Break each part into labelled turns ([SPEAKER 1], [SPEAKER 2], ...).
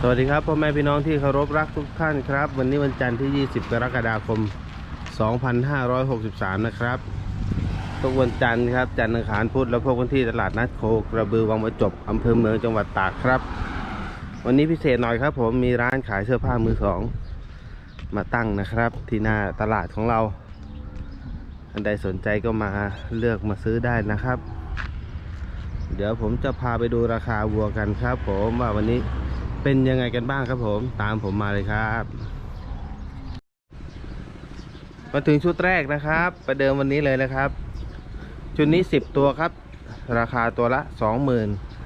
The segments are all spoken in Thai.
[SPEAKER 1] สวัสดีครับพ่อแม่พี่น้องที่เคารพรักทุกท่านครับ วันนี้วันจันทร์ที่ 20 กรกฎาคม 2563 นะครับทุกวันจันทร์ครับจันทร์อังคารพุธแล้วพบกันที่ตลาดนัดโคกระบือวังประจบอำเภอเมืองจังหวัดตากครับ วันนี้พิเศษหน่อยครับ ผมมีร้านขายเสื้อผ้ามือสองมาตั้งนะครับ ที่หน้าตลาดของเราอันใดสนใจก็มาเลือกมาซื้อได้นะครับ เดี๋ยวผมจะพาไปดูราคาวัวกันครับ ผมว่าวันนี้ เป็นยังไงกันบ้างครับผม ตามผมมาเลยครับ มาถึงชุดแรกนะครับ ประเดิมวันนี้เลยนะครับ ชุดนี้ 10 ตัวครับ ราคาตัวละ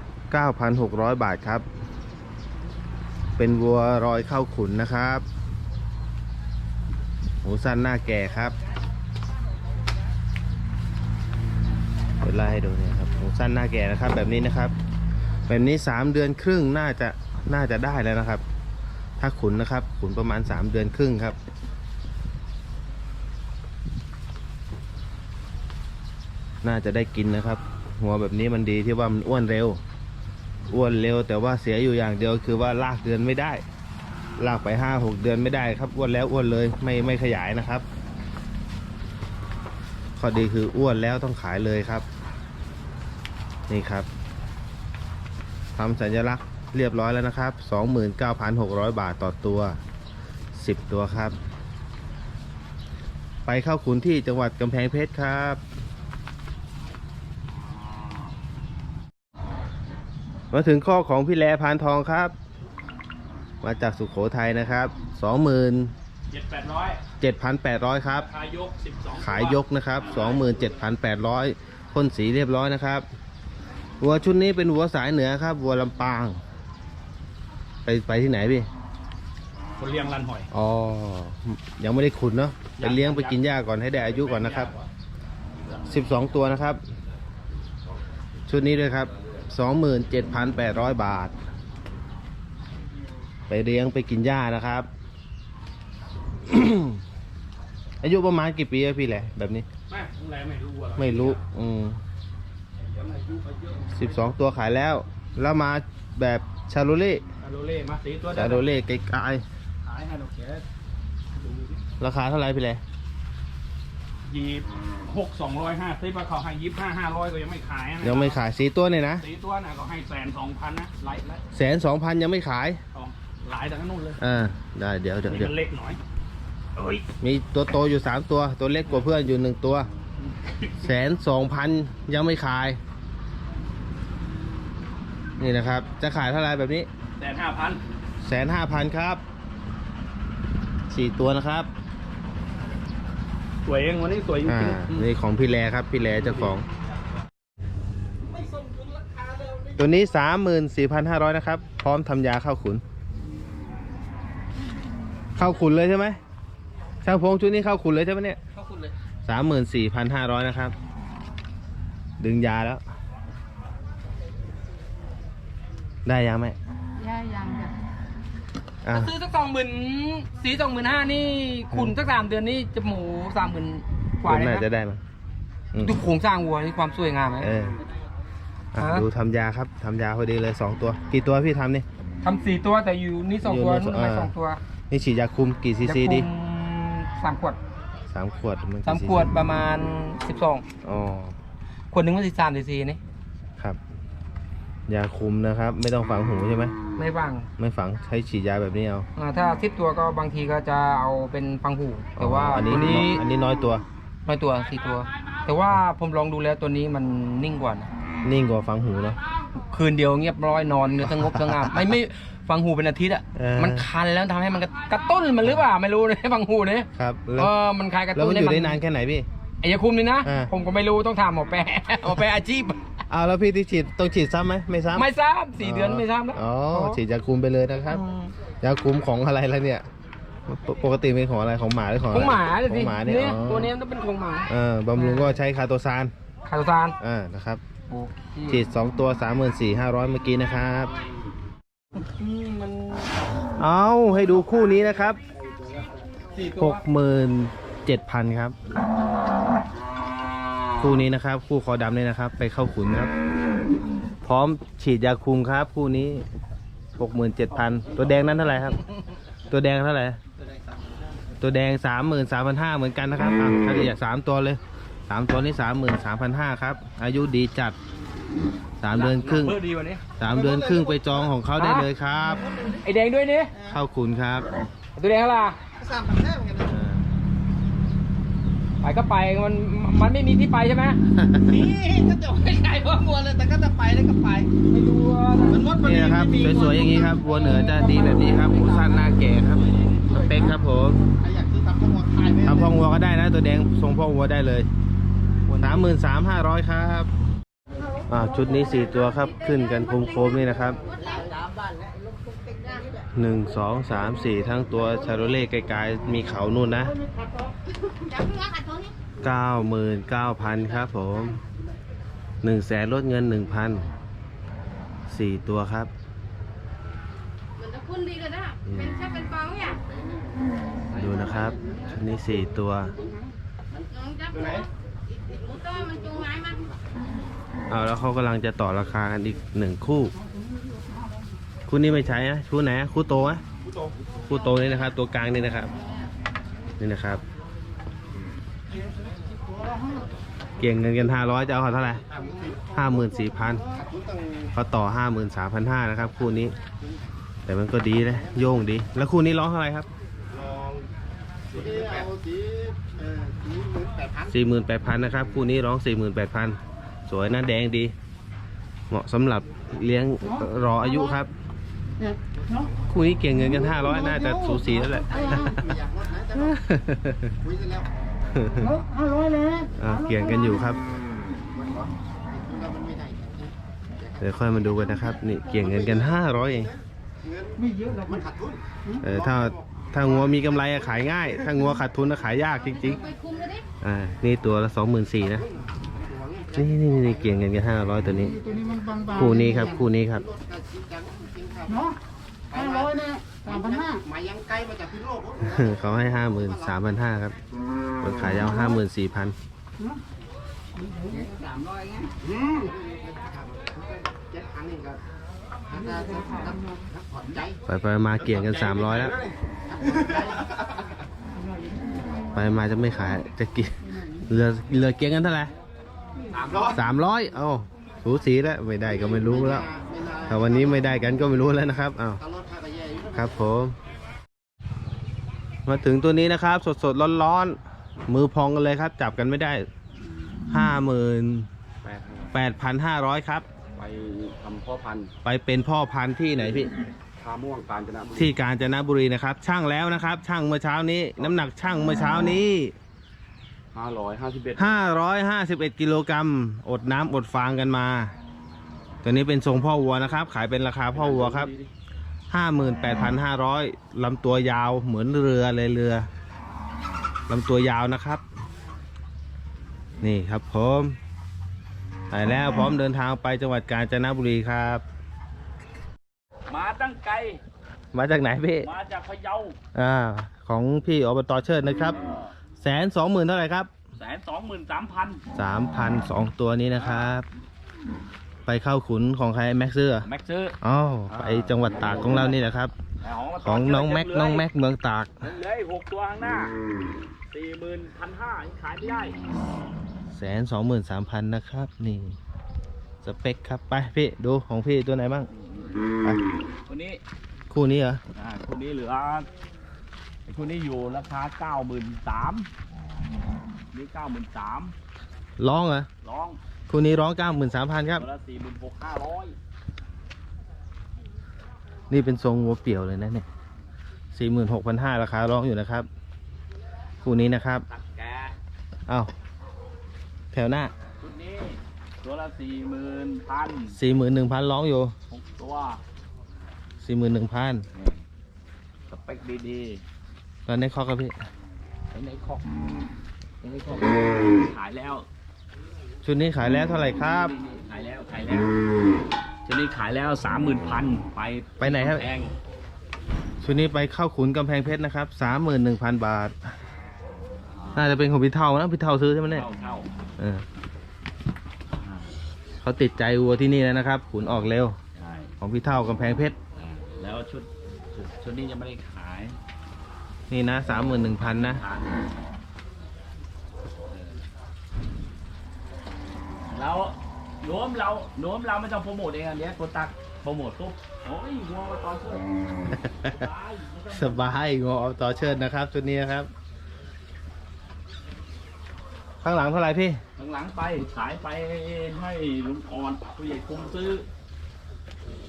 [SPEAKER 1] 29,600 บาทครับ เป็นวัวรอยเข้าขุนนะครับ หูสั้นหน้าแก่ครับเดี๋ยวไล่ให้ดูเนี่ยครับหูสั้นหน้าแก่นะครับแบบนี้นะครับ แบบนี้ 3 เดือนครึ่งน่าจะ น่าจะได้แล้วนะครับ ถ้าขุนนะครับ ขุนประมาณ3เดือนครึ่งครับ น่าจะได้กินนะครับ หัวแบบนี้มันดีที่ว่ามันอ้วนเร็ว อ้วนเร็ว แต่ว่าเสียอยู่อย่างเดียวคือว่าลากเดือนไม่ได้ ลากไปห้าหกเดือนไม่ได้ครับ อ้วนแล้วอ้วนเลยไม่ไม่ขยายนะครับข้อดีคืออ้วนแล้วต้องขายเลยครับ นี่ครับทำสัญลักษณ์ เรียบร้อยแล้วนะครับ 29,600 บาทต่อตัว 10 ตัวครับ ไปเข้าขุนที่จังหวัดกำแพงเพชรครับ มาถึงข้อของพี่แลพานทองครับ มาจากสุขโขทัยนะครับ
[SPEAKER 2] เจ็ดแปดร้อย
[SPEAKER 1] 27,800 ครับ
[SPEAKER 2] ขายยกสิบสอง
[SPEAKER 1] ขายยกนะครับ 27,800พ่นสีเรียบร้อยนะครับ วัวชุดนี้เป็นวัวสายเหนือครับ วัวลำปาง ไปไปที่ไหนพี่
[SPEAKER 2] คนเลี้ยงรันหอย
[SPEAKER 1] อ๋อยังไม่ได้ขุนเนาะไปเลี้ยงไปกินหญ้าก่อนให้ได้อายุก่อนนะครับ12ตัวนะครับ ชุดนี้ด้วยครับ27,800บาท ไปเลี้ยงไปกินหญ้านะครับ อายุประมาณกี่ปีอะพี่แหละแบบนี้
[SPEAKER 2] แม่อะไรไม่รู้อะไร
[SPEAKER 1] ไม่รู้ อืมสิบสองตัวขายแล้ว แล้วมาแบบ ชาโรเล่
[SPEAKER 2] ชาโรเล่มาสีตัว
[SPEAKER 1] ชาโรเล่ไกล
[SPEAKER 2] ขายให้เราแค่ดูดิ
[SPEAKER 1] ๆราคาเท่าไหร่พี่แหละ
[SPEAKER 2] ยีบหกสองร้อยห้าสิบเขาให้ยิบห้าห้าร้อยก็ยังไม่ขายนะ
[SPEAKER 1] ยังไม่ขายสีตัวเนี่ยนะ
[SPEAKER 2] สีตัวน่ะก็ให้แสนสองพันนะไล่ไล่
[SPEAKER 1] แสนสองพันยังไม่ขาย
[SPEAKER 2] สองหลายแต่ก็นู่นเลย
[SPEAKER 1] อ่าได้เดี๋ยวเดี๋ยว
[SPEAKER 2] นี่
[SPEAKER 1] เดี๋ยว
[SPEAKER 2] มันเล็กหน่อยเอ้ย
[SPEAKER 1] มีตัวโตอยู่สามตัวตัวเล็กกว่าเพื่อนอยู่หนึ่งตัวแสนสองพันยังไม่ขาย นี่นะครับ จะขายเท่าไหร่แบบนี้
[SPEAKER 2] แสนห้าพัน
[SPEAKER 1] แสนห้าพันครับสี่ตัวนะครับ
[SPEAKER 2] สวยเองวันนี้สวยจ
[SPEAKER 1] อ่า
[SPEAKER 2] ริงๆ
[SPEAKER 1] นี่ของพี่แลครับ พี่แลเจ้าของ ตัวนี้สามหมื่นสี่พันห้าร้อยนะครับ พร้อมทำยาเข้าขุน เข้าขุนเลยใช่ไหมช่างพงชุดนี้เข้าขุนเลยใช่ไหมเนี่ย
[SPEAKER 2] เข้าคุณเลย
[SPEAKER 1] สามหมื่นสี่พันห้าร้อยนะครับ ดึงยาแล้ว ได้ยังไหม
[SPEAKER 3] ย่ายังจ้ะ
[SPEAKER 1] อะ
[SPEAKER 4] ซื้อสักสองหมื่นสีสองหมื่นห้านี่คุณสักสามเดือนนี่จะหมูสามหมื่นกว่า
[SPEAKER 1] คุณ
[SPEAKER 4] เลย
[SPEAKER 1] น่าจะ
[SPEAKER 4] นะ
[SPEAKER 1] ได้มั้งอืม
[SPEAKER 4] ดูโครงสร้างวัวนี่ความสวยงามไหม
[SPEAKER 1] เอออะ
[SPEAKER 4] ฮะ
[SPEAKER 1] ดูทำยาครับทำยาพอดีเลยสองตัว กี่ตัวพี่ทำนี่
[SPEAKER 4] ทำสี่ตัวแต่อยู่นี่สองตัว
[SPEAKER 1] อยู่นี่
[SPEAKER 4] นู่นไม่
[SPEAKER 1] อ่า
[SPEAKER 4] สองตัว
[SPEAKER 1] นี่ฉีดยาคุมกี่ซีซีดี
[SPEAKER 4] จะคุมสามขวด
[SPEAKER 1] สามขวดมัน
[SPEAKER 4] สาม
[SPEAKER 1] กี่
[SPEAKER 4] ขวด
[SPEAKER 1] ซีซี
[SPEAKER 4] ประมาณสิบสอง
[SPEAKER 1] อ๋อ
[SPEAKER 4] ขวดหนึ่งมันสิบสามซีซีนี่
[SPEAKER 1] ครับ ยาคุมนะครับ ไม่ต้องฝังหูใช่ไหม
[SPEAKER 4] ไม่ว่าง
[SPEAKER 1] ไม่ฝังใช้ฉีดยาแบบนี้เอา
[SPEAKER 4] อ่าถ้าสิบตัวก็บางทีก็จะเอาเป็นฟังหูแต่ว่า
[SPEAKER 1] อ๋ออันนี้
[SPEAKER 4] ตัวนี้
[SPEAKER 1] อันนี้น้อยตัว
[SPEAKER 4] น้อยตัวสี่ตัว แต่ว่าผมลองดูแล้วตัวนี้มันนิ่งกว่านะ
[SPEAKER 1] นิ่งกว่าฝังหูเนาะ
[SPEAKER 4] คืนเดียวเงียบร้อยนอนเนื้อสงบสงบไม่ไม่ฟังหูเป็นอาทิตย์อะ
[SPEAKER 1] เออ
[SPEAKER 4] มันคันแล้วทำให้มันกระกระตุ้นมันหรือเปล่าไม่รู้นะ ฟังหูเนี่ย
[SPEAKER 1] ครับ
[SPEAKER 4] เอ
[SPEAKER 1] แล้ว
[SPEAKER 4] อมันคลายกระ
[SPEAKER 1] แล้ว
[SPEAKER 4] ตุ้
[SPEAKER 1] มันนอยู่ได้นานแค่ไหนพี่
[SPEAKER 4] ไอ้ยาคุมนี่นะ
[SPEAKER 1] อ่า
[SPEAKER 4] ผมก็ไม่รู้ต้องถามหมอแปรหมอแปรอาชีพ
[SPEAKER 1] อ้าวแล้วพี่ที่ฉีดต้องฉีดซ้ำไหมไม่ซ้ำ
[SPEAKER 4] ไม่ทราบสี่เดือนไม่ทราบนะ
[SPEAKER 1] อ๋อฉีดยาคุมไปเลยนะครับ
[SPEAKER 4] อืม
[SPEAKER 1] ยาคุมของอะไรแล้วเนี่ยปปกติเป็นของอะไรของหมาหรือของ
[SPEAKER 4] ข
[SPEAKER 1] อะ
[SPEAKER 4] อง
[SPEAKER 1] ไร
[SPEAKER 4] หมาเลย
[SPEAKER 1] ข
[SPEAKER 4] สิ
[SPEAKER 1] องหมาเนี่ย
[SPEAKER 4] เนี่ย
[SPEAKER 1] อ๋อ
[SPEAKER 4] ตัวนี้มันต้องเป็นของหมา
[SPEAKER 1] เออบำรุงก็ใช้คาโตซาน
[SPEAKER 4] คาโตซาน
[SPEAKER 1] อ่านะครับ
[SPEAKER 4] โอ้
[SPEAKER 1] ฉีดสองตัวสามหมื่นสี่ห้าร้อยเมื่อกี้นะครับ
[SPEAKER 4] อืมมัน
[SPEAKER 1] เอาให้ดูคู่นี้นะครับ
[SPEAKER 4] สี่ตั
[SPEAKER 1] ห
[SPEAKER 4] ว
[SPEAKER 1] กหมื่นเจ็ดพันครับ คู่นี้นะครับ คู่คอดำนี่นะครับ ไปเข้าขุนครับ พร้อมฉีดยาคุมครับ คู่นี้หกหมื่นเจ็ดพันตัวแดงนั้นเท่าไหร่ครับ ตัวแดงเท่าไหร่ตัวแดงสามหมื่นสามพันห้าเหมือนกันนะครับอะถ้าอยากสามตัวเลยสามตัวนี้สามหมื่นสามพันห้าครับ อายุดีจัดสามเดือนครึ่ง
[SPEAKER 2] เพื่อดีวันนี้
[SPEAKER 1] สามเดือนครึ่งไปจองของเขาได้เลยครับ
[SPEAKER 4] ไอแดงด้วยนี่
[SPEAKER 1] เข้าคุณครับ
[SPEAKER 4] ตัวแดงอะไร
[SPEAKER 3] สามพันห้าเหมือนกันนะ
[SPEAKER 1] อ่า
[SPEAKER 4] ไปก็ไปมันมันไม่มีที่ไปใช่ไหม
[SPEAKER 3] นี่ก็จะไม่ใช่ว่ามัวเลยแต่ก็จะไปแล้วก็ไป
[SPEAKER 4] ไม่รู้ว่า
[SPEAKER 3] มันมดมัน
[SPEAKER 1] นี่นะครับ
[SPEAKER 3] ไม่มี
[SPEAKER 1] สวยๆอย่างนี้ครับวัวเหนือจะดีแบบนี้ครับหูสั้นหน้าแก่ครับสเปคครับผม
[SPEAKER 3] ใครอยากซื้อทำข้าวขายไหม
[SPEAKER 1] ทำพ่อวัวก็ได้นะ ตัวแดงทรงพ่อวัวได้เลยสามหมื่นสามห้าร้อยครับอ่าชุดนี้สี่ตัวครับขึ้นกันโคมๆนี่นะครับ หนึ่งสองสามสี่ทั้งตัวชาโรเล่ไกลๆมีเขานู่นนะเก้าหมื่นเก้าพันครับผมหนึ่งแสนลดเงินหนึ่งพันสี่ตัวครับ
[SPEAKER 5] เหมือนจะคุ้นดีเลยนะเป็นแค่เป็นฟองเนี่ย
[SPEAKER 1] ดูนะครับชุดนี้สี่ตัว
[SPEAKER 5] น้องจับหมูอีกหมูตัวมันจูงไม้มัน
[SPEAKER 1] เอาแล้วเขากำลังจะต่อราคากันอีกหนึ่งคู่ คู่นี้ไม่ใช้นะคู่ไหนอะคู่โตอะคู่โตนี่นะครับ ตัวกลางนี่นะครับ นี่นะครับ เกี่ยงเงินกันห้าร้อยจะเอาเขาเท่าไหร่ห้าหมื่นสี่พันเขาต่อห้าหมื่นสามพันห้านะครับ คู่นี้ แต่มันก็ดีนะโย่งดี แล้วคู่นี้ร้องเท่าไหร่ครับ
[SPEAKER 3] ที่เอาสีเออสีหมื่นแปดพัน
[SPEAKER 1] สี่หมื่นแปดพันนะครับ คู่นี้ร้องสี่หมื่นแปดพันสวยนะแดงดี เหมาะสำหรับเลี้ยงรออายุครับ คู่นี้เก่งเงินกันห้าร้อยน่าจะสูสีแล้วแหละ
[SPEAKER 3] ไม่อยากลดนะแต่ว่าคุยกันแล้ว
[SPEAKER 4] ห้าร้อยเลย
[SPEAKER 1] อ่าเกี่ยงกันอยู่ครับ
[SPEAKER 3] แล้วมันไม่ได้
[SPEAKER 1] เดี๋ยวค่อยมาดูกันนะครับ นี่เกี่ยงเงินกันห้าร้อยเอง
[SPEAKER 3] เงินไม่เยอะหรอกมันขาดทุน
[SPEAKER 1] เออถ้าถ้างัวมีกำไรอะขายง่าย ถ้างัวขาดทุนอะขายยากจริง
[SPEAKER 5] ไปคุมเลยดิ
[SPEAKER 1] ๆอ่านี่ตัวละสองหมื่นสี่นะ นี่นี่นี่เกี่ยงเงินกันห้าร้อยตัวนี้
[SPEAKER 3] ตัวนี้มันบางๆ
[SPEAKER 1] คู่นี้ครับ คู่นี้ครับ
[SPEAKER 3] ลดกันจริงจังจริงครับ
[SPEAKER 6] เนาะห้าร้อยเนี่ยสามพันห้า
[SPEAKER 3] มายังไกลมาจากที่โลก
[SPEAKER 1] เขาให้ห้าหมื่นสามพันห้าครับคนขายยาวห้าหมื่นสี่พัน
[SPEAKER 3] อืมเจ็ดพันนี่ก็ถ้าถ้าถ้าถ้าผ่อนใจ
[SPEAKER 1] ไปไปมาเกี่ยงกันสามร้อยแล้ว ไปมาจะไม่ขายจะกินเหลือเหลือเกี่ยงกันเท่าไหร่
[SPEAKER 3] สามร้อย
[SPEAKER 1] สามร้อยเอ้าสูสีแล้วไม่ได้ก็ไม่รู้แล้ว
[SPEAKER 3] ไม่น่า
[SPEAKER 1] ถ้าวันนี้ไม่ได้กันก็ไม่รู้แล้วนะครับอ้าว
[SPEAKER 3] ถ้ารถถ้าก็แย่อยู่
[SPEAKER 1] ครับผม มาถึงตัวนี้นะครับ สดสดร้อนร้อนๆมือพองกันเลยครับ จับกันไม่ได้ห้าหมื่นแปดพันห้าร้อยครับ
[SPEAKER 2] ไปทำพ่อพันธุ์
[SPEAKER 1] ไปเป็นพ่อพันธุ์ที่ไหนพี่
[SPEAKER 2] ทาม่วงกาญจนบุรี
[SPEAKER 1] ที่กาญจนบุรีนะครับ ช่างแล้วนะครับ ช่างเมื่อเช้านี้ น้ำหนักช่างเมื่อเช้านี้
[SPEAKER 2] ห้าร้อยห้าสิบเอ็ด
[SPEAKER 1] 551กิโลกรัมอดน้ำอดฟางกันมา ตัวนี้เป็นทรงพ่อวัวนะครับ ขายเป็นราคาพ่อวัวครับ 58,500ลำตัวยาวเหมือนเรือเลยเรือลำตัวยาวนะครับ นี่ครับผมไปแล้วพร้อมเดินทางไปจังหวัดกาญจนบุรีครับ
[SPEAKER 2] มาตั้งไกล
[SPEAKER 1] มาจากไหนพี่
[SPEAKER 2] มาจากพะเยา
[SPEAKER 1] อ่าของพี่อบตเชิดนะครับ แสนสองหมื่นเท่าไหร่ครับ
[SPEAKER 2] แสนสองหมื่นสามพัน
[SPEAKER 1] สามพันสองตัวนี้นะครับ ไปเข้าขุนของใครแม็กซ์เซอร์
[SPEAKER 2] แม็กซื้อ
[SPEAKER 1] อ๋อไปจังหวัดตากของเรานี่แหละครับของน้องแม็กน้องแม็กเมืองตาก
[SPEAKER 2] เหลืออีกหกตัวข้างหน้าสี่หมื่นพันห้าขายไม่ได้
[SPEAKER 1] แสนสองหมื่นสามพันนะครับ นี่ สเปคครับไปพี่ดูของพี่ตัวไหนบ้างไป
[SPEAKER 2] คนนี้
[SPEAKER 1] คู่นี้เหรอ
[SPEAKER 2] อ่าคนนี้เหลือ ไอ้คนนี้อยู่ราคาเก้าหมื่นสามนี่เก้าหมื่นสาม
[SPEAKER 1] ร้องเหรอ
[SPEAKER 2] ลอง
[SPEAKER 1] คู่นี้ร้องเก้าหมื่นสามพันครับ
[SPEAKER 2] ตัวละสี่หมื่นหกห้าร้อย
[SPEAKER 1] นี่เป็นทรงวัวเปี่ยวเลยนะเนี่ยสี่หมื่นหกพันห้าราคาร้องอยู่นะครับ คู่นี้นะครับ
[SPEAKER 2] ตักแก
[SPEAKER 1] เอ้าแถวหน้า
[SPEAKER 2] ชุดนี้ตัวละสี่หมื่นพัน
[SPEAKER 1] สี่หมื่นหนึ่งพันร้องอยู่
[SPEAKER 2] หกตัว
[SPEAKER 1] สี่หมื่นหนึ่งพัน
[SPEAKER 2] สเปคดี
[SPEAKER 1] ตอนนี้ข้อครับพี่
[SPEAKER 2] ๆไอ้ในคอกไอ้ในคอกขายแล้ว
[SPEAKER 1] ชุดนี้ขายแล้วเท่าไหร่ครับ
[SPEAKER 2] นี่ขายแล้วขายแล้วชุดนี้ขายแล้วสามหมื่นพันไป
[SPEAKER 1] ไปไหนครับ
[SPEAKER 2] แพง
[SPEAKER 1] ชุดนี้ไปเข้าขุนกำแพงเพชรนะครับสามหมื่นหนึ่งพันบาท น่าจะเป็นของพี่เท่านะพี่เท่าซื้อใช่ไหมเนี่ย
[SPEAKER 2] เท่าเท่า
[SPEAKER 1] เออเขาติดใจวัวที่นี่แล้วนะครับขุนออกเร็ว
[SPEAKER 2] ใช่
[SPEAKER 1] ของพี่เท่ากำแพงเพชร
[SPEAKER 2] อ่าแล้วชุดชุดชุดนี้ยังไม่ได้ขาย
[SPEAKER 1] นี่นะสามหมื่นหนึ่งพันนะ
[SPEAKER 2] ทานแล้วโน้มเราโน้มเราไม่ต้องโปรโมทเองอันเนี้ยคนตักโปรโมทปุ๊บโอ้ยวัวมาตอนช่วย
[SPEAKER 1] สบายงอต่อเชิญนะครับชุดนี้นะครับ ข้างหลังเท่าไหร่พี่
[SPEAKER 2] ข้างหลังไปขายไปให้ลุงอ่อนผู้ใหญ่คุมซื้อ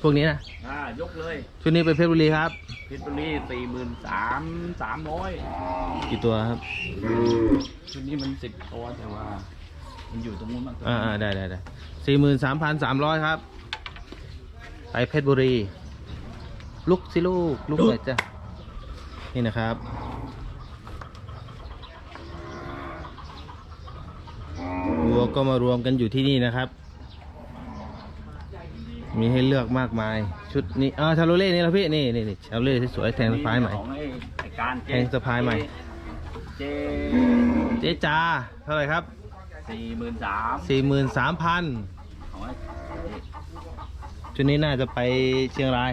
[SPEAKER 1] พวกนี้นะ
[SPEAKER 2] อ่ายกเลย
[SPEAKER 1] ชุดนี้เป็นเพชรบุรีครับ
[SPEAKER 2] เพชรบุรีสี่หมื่นสามสามร้อย
[SPEAKER 1] กี่ตัวครับ
[SPEAKER 2] ชุดนี้มันสิบตัวแต่ว่า มันอยู่ตรงนู้นมากกว่า
[SPEAKER 1] อ่าอ่าได้ได้ได้สี่หมื่นสามพันสามร้อยครับ ไปเพชรบุรี ลุกสิลูก ลุกหน่อยจ้ะนี่นะครับ วัวก็มารวมกันอยู่ที่นี่นะครับ มีให้เลือกมากมาย ชุดนี้อ่าชาโลเล่นี่แล้วพี่นี่นี่นี่ชาโลเล่ที่สวยแทงสะพายใหม่
[SPEAKER 2] ของไอ้ไอ้การ
[SPEAKER 1] แทงสะพายใหม่
[SPEAKER 2] เจ
[SPEAKER 1] เจ๊จาเท่าไหร่ครับ
[SPEAKER 2] สี่หมื่นสาม
[SPEAKER 1] สี่หมื่นสามพัน
[SPEAKER 2] ของไอ้
[SPEAKER 1] ชุดนี้น่าจะไปเชียงราย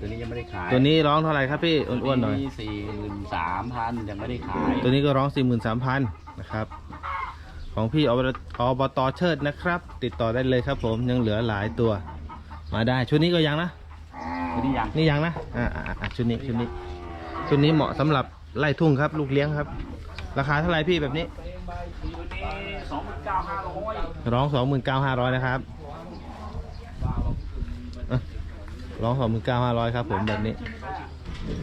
[SPEAKER 2] ตัวนี้ยังไม่ได้ขาย
[SPEAKER 1] ตัวนี้ร้องเท่าไหร่ครับพี่อ้วนๆหน่อย
[SPEAKER 2] สี่หมื่นสามพันยังไม่ได้ขาย
[SPEAKER 1] ตัวนี้ก็ร้องสี่หมื่นสามพันนะครับ ของพี่อบตอบตเชิดนะครับ ติดต่อได้เลยครับผมยังเหลือหลายตัว มาได้ชุดนี้ก็ยังนะ
[SPEAKER 2] ตัวนี้ยัง
[SPEAKER 1] นี่ยังนะอ่าอ่าอ่าชุดนี้ชุดนี้ชุดนี้เหมาะสำหรับไล่ทุ่งครับ ลูกเลี้ยงครับ ราคาเท่าไหร่พี่แบบนี้
[SPEAKER 2] ตัวนี้สองหมื่นเก้าห้าร้อย
[SPEAKER 1] ร้องสองหมื่นเก้าห้าร้อยนะครับอะร้องสองหมื่นเก้าห้าร้อยครับผมแบบนี้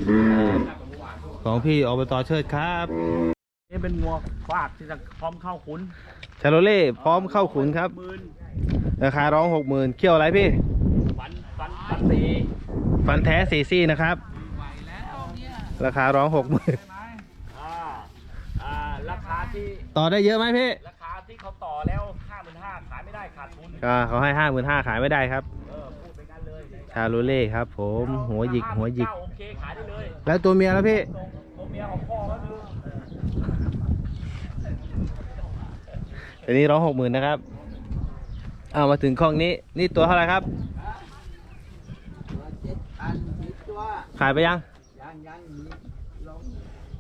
[SPEAKER 1] อ่าของพี่อบตเชิดครับ
[SPEAKER 2] นี่เป็นงัวฟากที่จะพร้อมเข้าขุน
[SPEAKER 1] ชาโลเล่พร้อมเข้าขุนครับ
[SPEAKER 2] หมื่น
[SPEAKER 1] ราคาร้องหกหมื่นเขี้ยวอะไรพี่
[SPEAKER 2] ฟันฟันฟันสี่
[SPEAKER 1] ฟันแท้สีซี่นะครับ ราคาร้องหกหมื่น
[SPEAKER 2] อ่าอ่าราคาที่
[SPEAKER 1] ต่อได้เยอะไหมพี่
[SPEAKER 2] ราคาที่เขาต่อแล้วห้าหมื่นห้าขายไม่ได้ขาดทุน
[SPEAKER 1] ก็เขาให้ห้าหมื่นห้าขายไม่ได้ครับ
[SPEAKER 2] เออพูดไปกันเลย
[SPEAKER 1] ชาโลเล่ครับ ผมหัวหยิกหัวหยิก
[SPEAKER 2] เก้าโอเคขายได้เลย
[SPEAKER 1] แล้วตัวเมียแล้วพี่
[SPEAKER 2] ตรงตัวเมียของพ่อก็คือ
[SPEAKER 1] ตัวนี้ร้องหกหมื่นนะครับ เอามาถึงข้องนี้ นี่ตัวเท่าไหร่ครับ
[SPEAKER 3] เจ็ดพันสิบตัว
[SPEAKER 1] ขายไปยัง
[SPEAKER 3] ยังยังมีลอง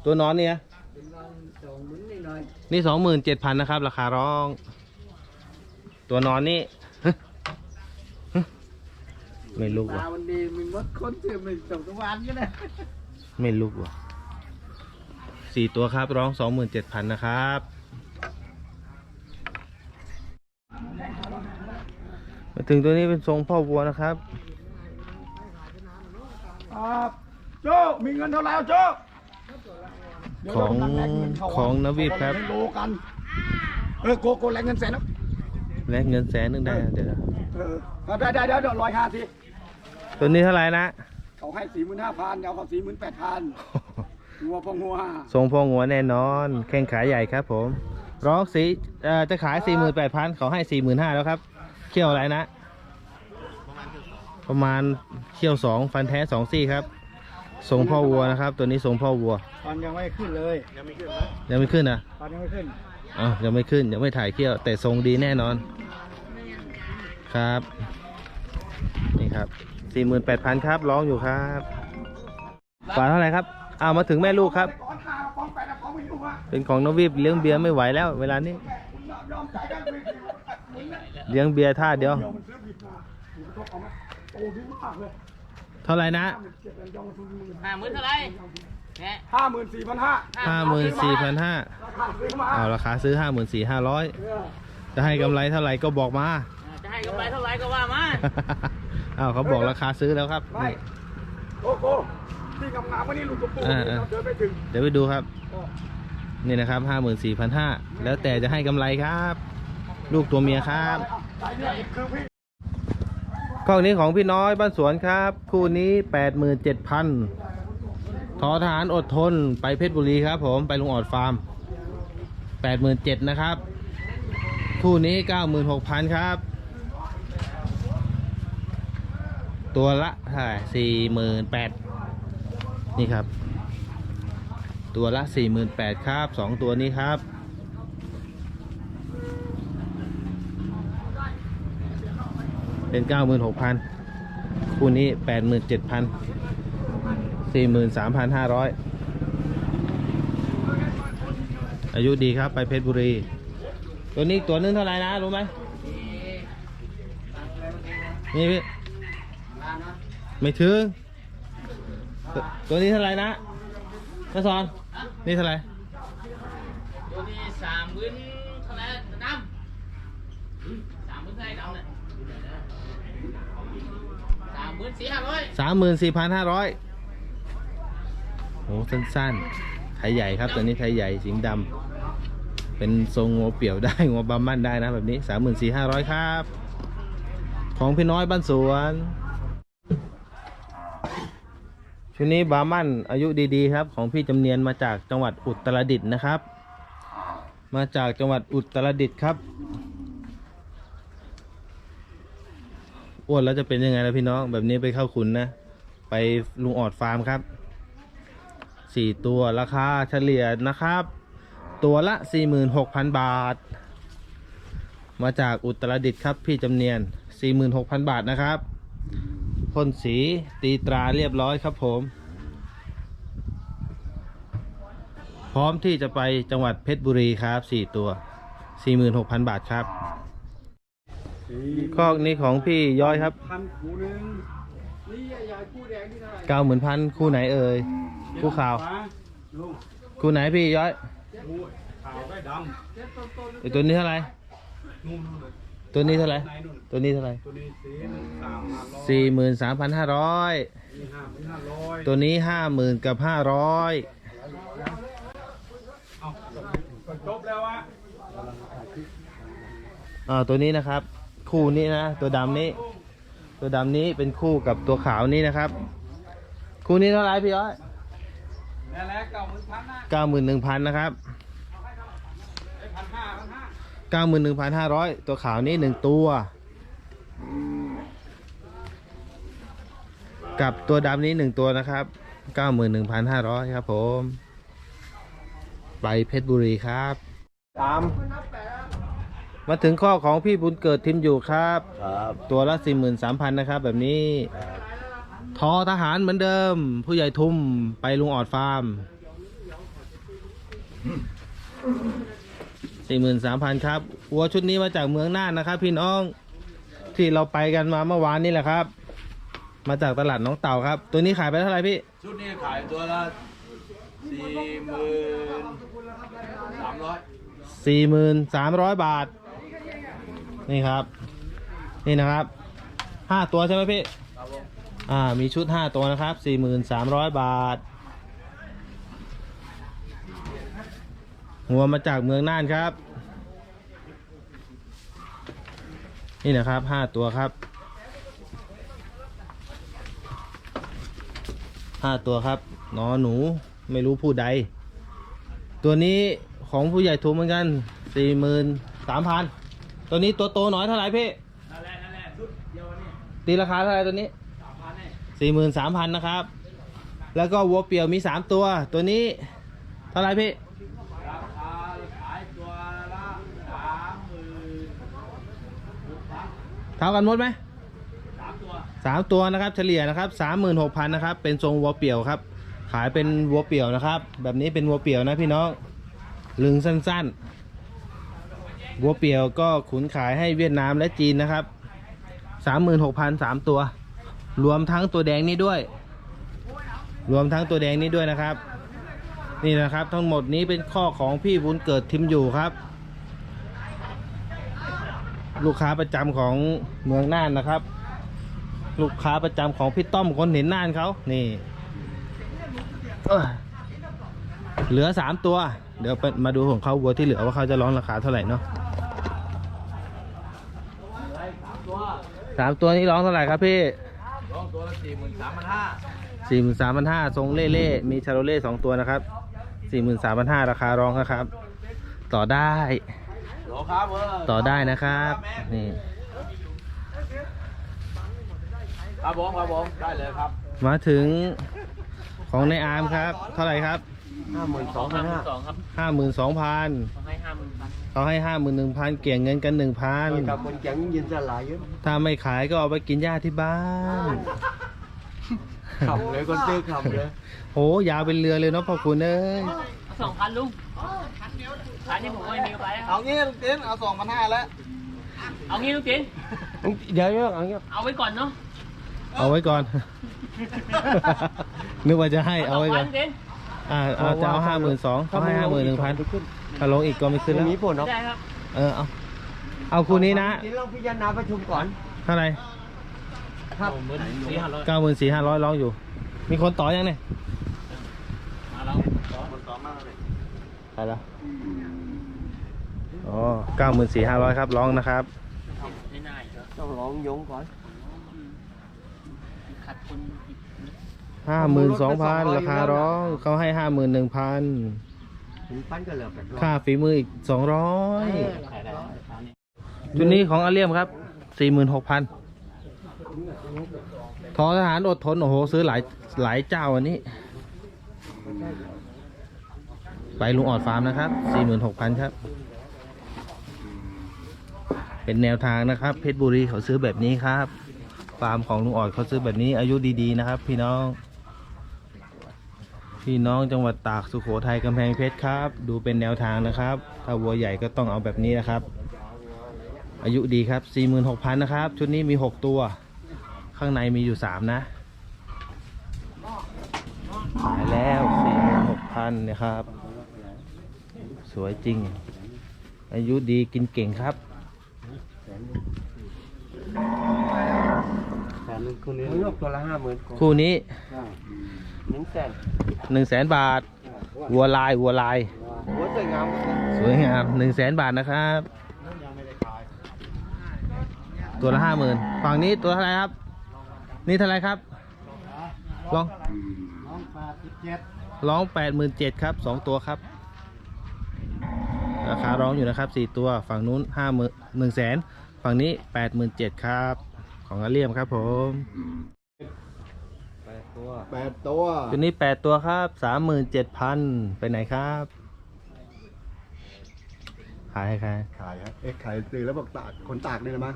[SPEAKER 1] ตัวนอนเนี่ย
[SPEAKER 3] เป็นลองสองหมื่นนิดหน่อย
[SPEAKER 1] นี่สองหมื่นเจ็ดพันนะครับ ราคาร้อง ตัวนอนนี่ไม่ลุกว่ะ
[SPEAKER 3] มาวันนี้มีมดคนเถื่อนเป็นสองตัววันก็ได้
[SPEAKER 1] ไม่ลุกว่ะสี่ตัวครับร้องสองหมื่นเจ็ดพันนะครับ มา ถึงตัวนี้เป็นทรงพ่อวัวนะครับ
[SPEAKER 6] ครับโจ้มีเงินเท่าไหร่เอาโจ้เดี๋ยว
[SPEAKER 1] ของ
[SPEAKER 6] เรากำลัแลกเงินเข้า
[SPEAKER 1] ของนวีปครับ
[SPEAKER 6] เาโลกันเออโกโกแลกเงินแสนนะ
[SPEAKER 1] แลกเงินแสนหนึงได้นะเดี๋ยวนะ
[SPEAKER 6] เออเอาได้ได้เดี๋ยวเดี๋ยวร้อยห้าที
[SPEAKER 1] ตัวนี้เท่าไหร่นะ
[SPEAKER 6] เขาให้สี่หมื่นห้าพันเอาเขาสี่หมื่นแปดพันงัวพองงัว
[SPEAKER 1] ทรงพ่องัวแน่นอน แข้งขาใหญ่ครับผม ร้องสีเอ่อจะขายสี่หมื่นแปดพันเขาให้สี่หมื่นห้าแล้วครับ เขี้ยวอะไรนะ ประมาณเขี้ยวสองฟันแท้สองซี่ครับทรงพ่อวัวนะครับ ตัวนี้ทรงพ่อวัว
[SPEAKER 6] ตอนยังไม่ขึ้นเลยยังไม่ขึ้น
[SPEAKER 1] ยังไม่ขึ้นนะ
[SPEAKER 6] ตอนยังไม่ขึ้น
[SPEAKER 1] อ๋อยังไม่ขึ้นยังไม่ถ่ายเขี้ยว แต่ทรงดีแน่นอน ครับ นี่ครับสี่หมื่นแปดพันครับร้องอยู่ครับฝาเท่าไหร่ครับเอามาถึงแม่ลูกครับ
[SPEAKER 6] ก้อนห้าก้อนแปดก้อนไม่รู้อะ
[SPEAKER 1] เป็นของนวีบเลี้ยงเบียร์ไม่ไหวแล้ว เวลานี้
[SPEAKER 6] ยอมจ่ายได้ไหม
[SPEAKER 1] เลี้ยงเบียร์ท่าเดียว
[SPEAKER 6] เดี๋ยวมันซื้อผิดมาถูกต้องเอาไหมโอ้ดีมากเลย
[SPEAKER 1] เท่าไหร่นะ
[SPEAKER 6] เจ็ดเดือนยอมทุนหมื่น
[SPEAKER 4] ห้าหมื่นเท่าไหร่แหม
[SPEAKER 6] ห้าหมื่นสี่พันห้า
[SPEAKER 1] ห้าหมื่นสี่พันห้า
[SPEAKER 6] ราคาซื้อมา
[SPEAKER 1] เอาราคาซื้อห้าหมื่นสี่ห้าร้อย
[SPEAKER 6] เออ
[SPEAKER 1] จะให้กำไรเท่าไหร่ก็บอกมา
[SPEAKER 4] จะให้กำไรเท่าไหร่ก็ว่ามา
[SPEAKER 1] อ้าวเขาบอกราคาซื้อแล้วครับ
[SPEAKER 6] ไม่
[SPEAKER 1] นี่
[SPEAKER 6] โอ้โหที่งามๆวันนี้ลูกกระปู
[SPEAKER 1] อ่า
[SPEAKER 6] เราเดินไปถึง
[SPEAKER 1] เดี๋ยวไปดูครับ นี่นะครับห้าหมื่นสี่พันห้าแล้วแต่จะให้กำไรครับ ลูกตัวเมียครับกล้องนี้ของพี่น้อยบ้านสวนครับ คู่นี้แปดหมื่นเจ็ดพันทอทหารอดทนไปเพชรบุรีครับ ผมไปลุงออดฟาร์มแปดหมื่นเจ็ดนะครับ คู่นี้เก้าหมื่นหกพันครับ ตัวละเท่าไหร่สี่หมื่นแปดนี่ครับ ตัวละสี่หมื่นแปดครับสองตัวนี้ครับ เป็นเก้าหมื่นหกพันคู่นี้แปดหมื่นเจ็ดพันสี่หมื่นสามพันห้าร้อยอายุดีครับไปเพชรบุรี ตัวนี้ตัวนึงเท่าไหร่นะ รู้ไหมนี่พี่ ไม่ถึง ตัวนี้เท่าไหร่นะน้าสอน นี่เท่าไหร่
[SPEAKER 4] ตัวนี้สามหมื่นเท่าไหร่น้ำสามหมื่นเท่าไหร่น้ำเนี่ย สามหมื่นสี่ห้าร้อย
[SPEAKER 1] สามหมื่นสี่พันห้าร้อยโอ้สั้นๆไทยใหญ่ครับตัวนี้ไทยใหญ่สิงดำเป็นทรงงัวเปี่ยวได้งัวบามั่นได้นะแบบนี้สามหมื่นสี่ห้าร้อยครับ ของพี่น้อยบ้านสวนชุดนี้บามั่นอายุดีๆครับ ของพี่จำเนียนมาจากจังหวัดอุตรดิตถ์นะครับ มาจากจังหวัดอุตรดิตถ์ครับ อ้วนแล้วจะเป็นยังไงล่ะพี่น้อง แบบนี้ไปเข้าขุนนะ ไปลุงออดฟาร์มครับสี่ตัวราคาเฉลี่ยนะครับ ตัวละ 46,000 บาท มาจากอุตรดิตถ์ครับพี่จำเนียน 46,000 บาทนะครับพ่นสีตีตราเรียบร้อยครับผม พร้อมที่จะไปจังหวัดเพชรบุรีครับ 4 ตัว 46,000 บาทครับ คอกนี้ของพี่ย้อยครับ
[SPEAKER 6] พันคูหนึ่งนี่ใหญ่คู่แดงนี่เท่าไหร่
[SPEAKER 1] 90,000คู่ไหนเอ่ยคู่ขาว
[SPEAKER 6] ลุง
[SPEAKER 1] คู่ไหนพี่ย้อย
[SPEAKER 6] คู่ขาวได้ด
[SPEAKER 1] ไอตัวนี้เท่าไหร่ำ
[SPEAKER 6] นู่นนู่นเลย
[SPEAKER 1] ตัวนี้เท่าไหร่
[SPEAKER 6] ไหนนู่น
[SPEAKER 1] ตัวนี้เท่าไหร่
[SPEAKER 6] ตัวนี้สีหนึ่งสามห้าร้อย
[SPEAKER 1] สี่หมื่นสามพันห้าร้อย
[SPEAKER 6] นี่ห้าหมื่นห้าร้อย
[SPEAKER 1] ตัวนี้ห้าหมื่นกับห้าร้อย
[SPEAKER 6] เอาก็จบแล้วอะ
[SPEAKER 1] อ่าตัวนี้นะครับ คู่นี้นะ ตัวดำนี้ ตัวดำนี้เป็นคู่กับตัวขาวนี้นะครับ คู่นี้เท่าไหร่พี่ย้อย
[SPEAKER 6] นั่นแหละเก้าหมื่นพันนะ
[SPEAKER 1] เก้าหมื่นหนึ่งพันนะครับ
[SPEAKER 6] ไอ้พันห้าพันห้า
[SPEAKER 1] เก้าหมื่นหนึ่งพันห้าร้อยตัวขาวนี้หนึ่งตัว กับตัวดำนี้หนึ่งตัวนะครับเก้าหมื่นหนึ่งพันห้าร้อยครับผม ไปเพชรบุรีครับ
[SPEAKER 2] ตาม
[SPEAKER 1] มาถึงข้อของพี่บุญเกิดทิมอยู่ครับ
[SPEAKER 2] ครับ
[SPEAKER 1] ตัวละสี่หมื่นสามพันนะครับ แบบนี้ ทอทหารเหมือนเดิม ผู้ใหญ่ทุ่มไปลุงออดฟาร์มสี่หมื่นสามพันครับวัวชุดนี้มาจากเมืองน่านนะครับ พี่น้องที่เราไปกันมาเมื่อวานนี่แหละครับ มาจากตลาดน้องเต่าครับ ตัวนี้ขายไปเท่าไหร่พี่
[SPEAKER 2] ชุดนี้ขายตัวละสี่หมื่นสามร้อย
[SPEAKER 1] สี่หมื่นสามร้อยบาท นี่ครับ นี่นะครับห้าตัวใช่ไหมพี่อ่ามีชุดห้าตัวนะครับสี่หมื่นสามร้อยบาทหัวมาจากเมืองน่านครับ นี่นะครับห้าตัวครับห้าตัวครับนอหนูไม่รู้ผู้ใด ตัวนี้ของผู้ใหญ่ทุมเหมือนกันสี่หมื่นสามพัน ตัวนี้ตัวโตหน่อยเท่าไหร่พี่
[SPEAKER 2] นั่นแหละนั่นแหละชุดเดียวนี่
[SPEAKER 1] ตีราคาเท่าไหร่ตัวนี้
[SPEAKER 2] สามพันเนี่ย
[SPEAKER 1] สี่หมื่นสามพันนะครับ แล้วก็วัวเปี่ยวมีสามตัว ตัวนี้เท่าไหร่พี่
[SPEAKER 2] ราคาขายตัวละสามหมื่นหกพัน
[SPEAKER 1] เท่ากันหมดไหม
[SPEAKER 2] สามตัว
[SPEAKER 1] สามตัวนะครับ เฉลี่ยนะครับสามหมื่นหกพันนะครับเป็นทรงวัวเปี่ยวครับ ขายเป็นวัวเปี่ยวนะครับ แบบนี้เป็นวัวเปี่ยวนะพี่น้องลึงสั้นๆ วัวเปียวก็ขุนขายให้เวียดนามและจีนนะครับสามหมื่นหกพันสามตัว รวมทั้งตัวแดงนี้ด้วย รวมทั้งตัวแดงนี้ด้วยนะครับ นี่นะครับทั้งหมดนี้เป็นข้อของพี่บุญเกิดทิมอยู่ครับ ลูกค้าประจำของเมืองน่านนะครับ ลูกค้าประจำของพี่ต้อมคนเห็นน่านเขานี่เหลือสามตัว เดี๋ยวมาดูของเขาวัวที่เหลือว่าเขาจะร้องราคาเท่าไหร่เนาะ
[SPEAKER 2] ตัว
[SPEAKER 1] สามตัวนี้ร้องเท่าไหร่ครับพี่
[SPEAKER 2] สองตัวละสี่หมื่นสามพันห้า
[SPEAKER 1] สี่หมื่นสามพันห้าทรงเล่เล่มีชาโรเล่สองตัวนะครับสี่หมื่นสามพันห้าราคาร้องนะครับ ต่อได้
[SPEAKER 2] โหลครับเออ
[SPEAKER 1] ต่อได้นะครับนี่
[SPEAKER 2] ครับผมครับผมได้เลยครับ
[SPEAKER 1] มาถึงของในอาร์มครับ เท่าไหร่ครับ
[SPEAKER 2] ส
[SPEAKER 3] ห้าหมื่นสองพันห้า
[SPEAKER 4] สองครับ
[SPEAKER 1] ห้าหมื่นสองพัน
[SPEAKER 4] เขาให้ห้าหมื่นพัน
[SPEAKER 1] เขาให้ห้าหมื่นหนึ่งพันเกี่ยงเงินกันหนึ่งพัน
[SPEAKER 3] กับคนแก่งยินสลายเยอะ
[SPEAKER 1] ถ้าไม่ขายก็เอาไปกินหญ้าที่บ้าน
[SPEAKER 3] ขำเลยคนซื้อขำเลย
[SPEAKER 1] โหยาวเป็นเรือเลยเนาะพ่อคุณเอ้ย
[SPEAKER 4] สองพันลุงพันนี่ผมก็ไม่มีไปครับ
[SPEAKER 3] เอางี้ลุงเต้นเอาสองพันห้าแล้ว
[SPEAKER 4] เอางี้ลุงติ๋น
[SPEAKER 1] เดี๋ยวเอาเงี้ย
[SPEAKER 4] เอาไว้ก่อนเนาะ
[SPEAKER 1] เอาไว้ก่อน นึกว่าจะให้เอาไว้ก่อน
[SPEAKER 4] สงพัลุงติ๋น
[SPEAKER 1] อ่าเอาจะเอาห้าหมื่นสองเขาให้ห้าหมื่นหนึ่งพันถ้าลงอีกก็ไม่ขึ้นแล้ว
[SPEAKER 3] มีผลเนาะ
[SPEAKER 4] ได้ครับ
[SPEAKER 1] เออเอาเอาคู่นี้นะ
[SPEAKER 3] นี่เราพิจารณาประชุมก่อน
[SPEAKER 1] เท่าไหร่
[SPEAKER 3] ครับ
[SPEAKER 4] สี่ห้าร้อย
[SPEAKER 1] เก้าหมื่นสี่ห้าร้อยร้องอยู่ มีคนต่อยังเนี่ย
[SPEAKER 4] มาแล้ว
[SPEAKER 1] ไปแล้วอ๋อเก้าหมื่นสี่ห้าร้อยครับร้องนะครับ
[SPEAKER 4] ง่ายๆครับ
[SPEAKER 3] ต้องลองยงก่อน
[SPEAKER 4] ขัดทุนอีก
[SPEAKER 1] ห้าหมื่นสองพันราคาร้องเขาให้ห้าหมื่นหนึ่งพัน
[SPEAKER 3] ถึงพันก็เหลือแปดร้อย
[SPEAKER 1] ค่าฝีมืออีกสองร้อย
[SPEAKER 4] ขายได้ราคานี้
[SPEAKER 1] ชุดนี้ของอาเลียมครับสี่หมื่นหกพันทอทหารอดทน โอ้โห ซื้อหลายหลายเจ้าอันนี้ ไปลุงออดฟาร์มนะครับสี่หมื่นหกพันครับ เป็นแนวทางนะครับ เพชรบุรีเขาซื้อแบบนี้ครับ ฟาร์มของลุงออดเขาซื้อแบบนี้อายุดีๆนะครับ พี่น้อง พี่น้องจังหวัดตากสุโขทัยกำแพงเพชรครับ ดูเป็นแนวทางนะครับ ถ้าวัวใหญ่ก็ต้องเอาแบบนี้นะครับ อายุดีครับ 46,000 นะครับ ชุดนี้มี 6 ตัว ข้างในมีอยู่ 3 นะ ขายแล้ว 46,000นะครับ สวยจริง อายุดีกินเก่งครับ
[SPEAKER 3] หนึ่งคนนี้ยกตัวละห้าหมื่น
[SPEAKER 1] คู่นี้
[SPEAKER 3] หนึ่งแสน
[SPEAKER 1] 1 0 0 0 0แบาท วัวลายวัวลาย
[SPEAKER 3] หัวสวยงาม
[SPEAKER 1] สวยงาม1 0 0 0 0 0บาทนะครับ ตัวละห้าหมื่นฝั่งนี้ตัวเท่าไหรครับ นี่เท่าไหรครับลอง
[SPEAKER 3] น้องแปดสิบเจ็ด
[SPEAKER 1] ร้องแปดหมื่นเจ็ดครับสองตัวครับราคาร้องอยู่นะครับสี่ตัวฝั่งนู้นห้าหมื่นหนึ่งแสนฝั่งนี้แปดหมื่นเจ็ดครับ ของอาเลียมครับผม
[SPEAKER 3] แปดตัวแปดตัว
[SPEAKER 1] ตัวนี้แปดตัวครับสามหมื่นเจ็ดพันไปไหนครับ ขายให้ใคร
[SPEAKER 3] ขายครับเอ็กขายซื้อแล้วบอกตากคนตากนี่แหละมั้ง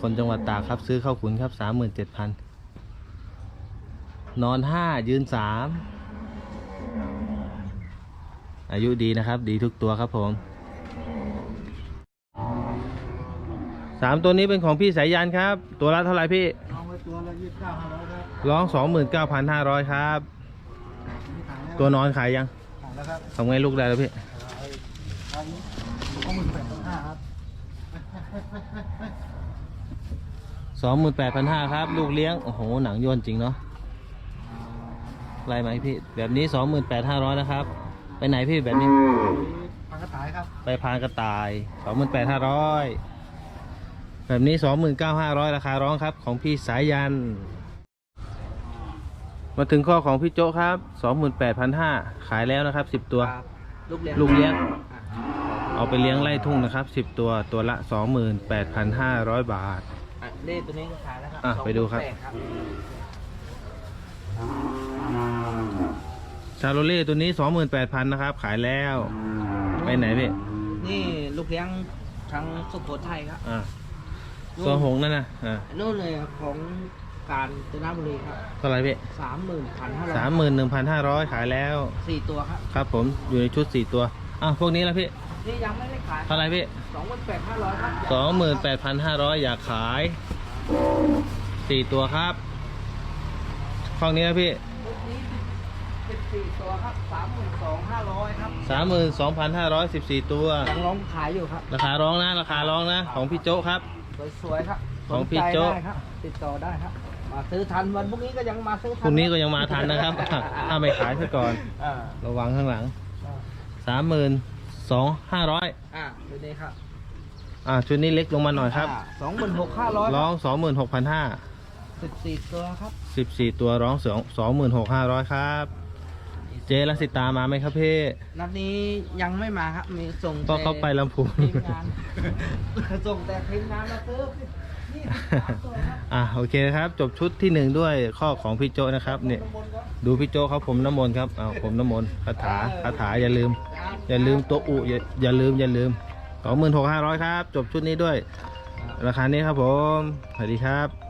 [SPEAKER 1] คนจังหวัดตากครับ ซื้อเข้าขุนครับสามหมื่นเจ็ดพันนอนห้ายืนสามอายุดีนะครับ ดีทุกตัวครับผม สามตัวนี้เป็นของพี่สายยันครับ ตัวละเท่าไหร่พี่
[SPEAKER 3] เอาไว้ตัวละยี่สิบเก้าห้าร้อยครับ
[SPEAKER 1] ร้องสองหมื่นเก้าพันห้าร้อยครับ
[SPEAKER 3] นี่ขายแล้ว
[SPEAKER 1] ตัวนอนขายยัง
[SPEAKER 3] ขายแล้วครับ
[SPEAKER 1] ทำไงลูกได้แล้วพี่
[SPEAKER 3] อันนี้สองหมื่นแปดพันห้าครับ
[SPEAKER 1] สองหมื่นแปดพันห้าครับ ลูกเลี้ยง โอ้โห หนังย่นจริงเนาะไรไหมพี่ แบบนี้สองหมื่นแปดห้าร้อยนะครับ ไปไหนพี่แบบนี้
[SPEAKER 3] พันกระต่ายครับ
[SPEAKER 1] ไปพานกระต่ายสองหมื่นแปดห้าร้อย แบบนี้สองหมื่นเก้าห้าร้อยราคาร้องครับ ของพี่สายยัน มาถึงข้อของพี่โจครับสองหมื่นแปดพันห้าขายแล้วนะครับสิบตัว
[SPEAKER 3] ลูกเลี้ยง
[SPEAKER 1] ลูกเลี้ยง เอาไปเลี้ยงไล่ทุ่งนะครับสิบตัวตัวละสองหมื่นแปดพันห้าร้อยบาท
[SPEAKER 3] เล่ตัวนี้ก็ขายแล้วครับ
[SPEAKER 1] อะไปดูครับชาโรเล่ตัวนี้สองหมื่นแปดพันนะครับ ขายแล้ว ไปไหนพี่
[SPEAKER 7] นี่ลูกเลี้ยงทางสุโขทัยครับ
[SPEAKER 1] อ่าตัวหงส์นั่นนะอ่า
[SPEAKER 7] นู่นเลยของการจนบุรีครับ
[SPEAKER 1] เท่าไหร่พี่
[SPEAKER 7] สามหมื่นพันห้าร้อย
[SPEAKER 1] สามหมื่นหนึ่งพันห้าร้อยขายแล้ว
[SPEAKER 7] สี่ตัวครับ
[SPEAKER 1] ครับผมอยู่ในชุดสี่ตัวอะพวกนี้แล้วพี่
[SPEAKER 7] นี่ยังไม่ได้ขาย
[SPEAKER 1] เท่าไหร่พี่
[SPEAKER 7] สองหมื่นแปดห้าร้อยครับ
[SPEAKER 1] สองหมื่นแปดพันห้าร้อยอยากขายสี่ตัวครับห้องนี้แล้วพี่
[SPEAKER 7] ลูกนี้สิบสี่ตัวครับสามหมื่นสองห้าร้อยครับ
[SPEAKER 1] สามหมื่นสองพันห้าร้อยสิบสี่ตัว
[SPEAKER 7] ยังร้องขายอยู่ครับ
[SPEAKER 1] ราคาร้องนะราคาร้องนะของพี่โจ๊กครับ
[SPEAKER 7] สวยๆครับ
[SPEAKER 1] ของพี่
[SPEAKER 7] สนใจ
[SPEAKER 1] โจ๊ะ
[SPEAKER 7] ได้ครับติดต่อได้ครับ มาซื้อทันวันพรุ่งนี้ก็ยังมาซื้อทั
[SPEAKER 1] พรุ่งนี้ก็ยังมาทันนะครับ ถ้าไม่ขายซะก่อน
[SPEAKER 7] อ่า
[SPEAKER 1] ระวังข้างหลังสามหมื่นสองห้าร้อย
[SPEAKER 7] อ่าดูนี่ครับ
[SPEAKER 1] อ่าชุดนี้เล็กลงมาหน่อยครับ
[SPEAKER 7] สองหมื่นหกห้าร้อย
[SPEAKER 1] ร้องสองหมื่นหกพันห้า
[SPEAKER 7] สิบสี่ตัวครับ
[SPEAKER 1] สิบสี่ตัวร้องสองสองหมื่นหกห้าร้อยครับ เจลสิตามาไหมครับพี่
[SPEAKER 7] นัดนี้ยังไม่มาครับ มีส่ง
[SPEAKER 1] ก็เขาไปลำพูน
[SPEAKER 7] ทีมงานส่งแต่ทีมงานมาซื้อ
[SPEAKER 1] อะโอเคครับ จบชุดที่หนึ่งด้วยข้อของพี่โจนะครับ เนี่ย ดูพี่โจเขาผมน้ำมนต์ครับเอาผมน้ำมนต์คาถาคาถาอย่าลืม อย่าลืมตัวอุอย่าอย่าลืมอย่าลืมสองหมื่นหกห้าร้อยครับ จบชุดนี้ด้วย ราคานี้ครับผม สวัสดีครับ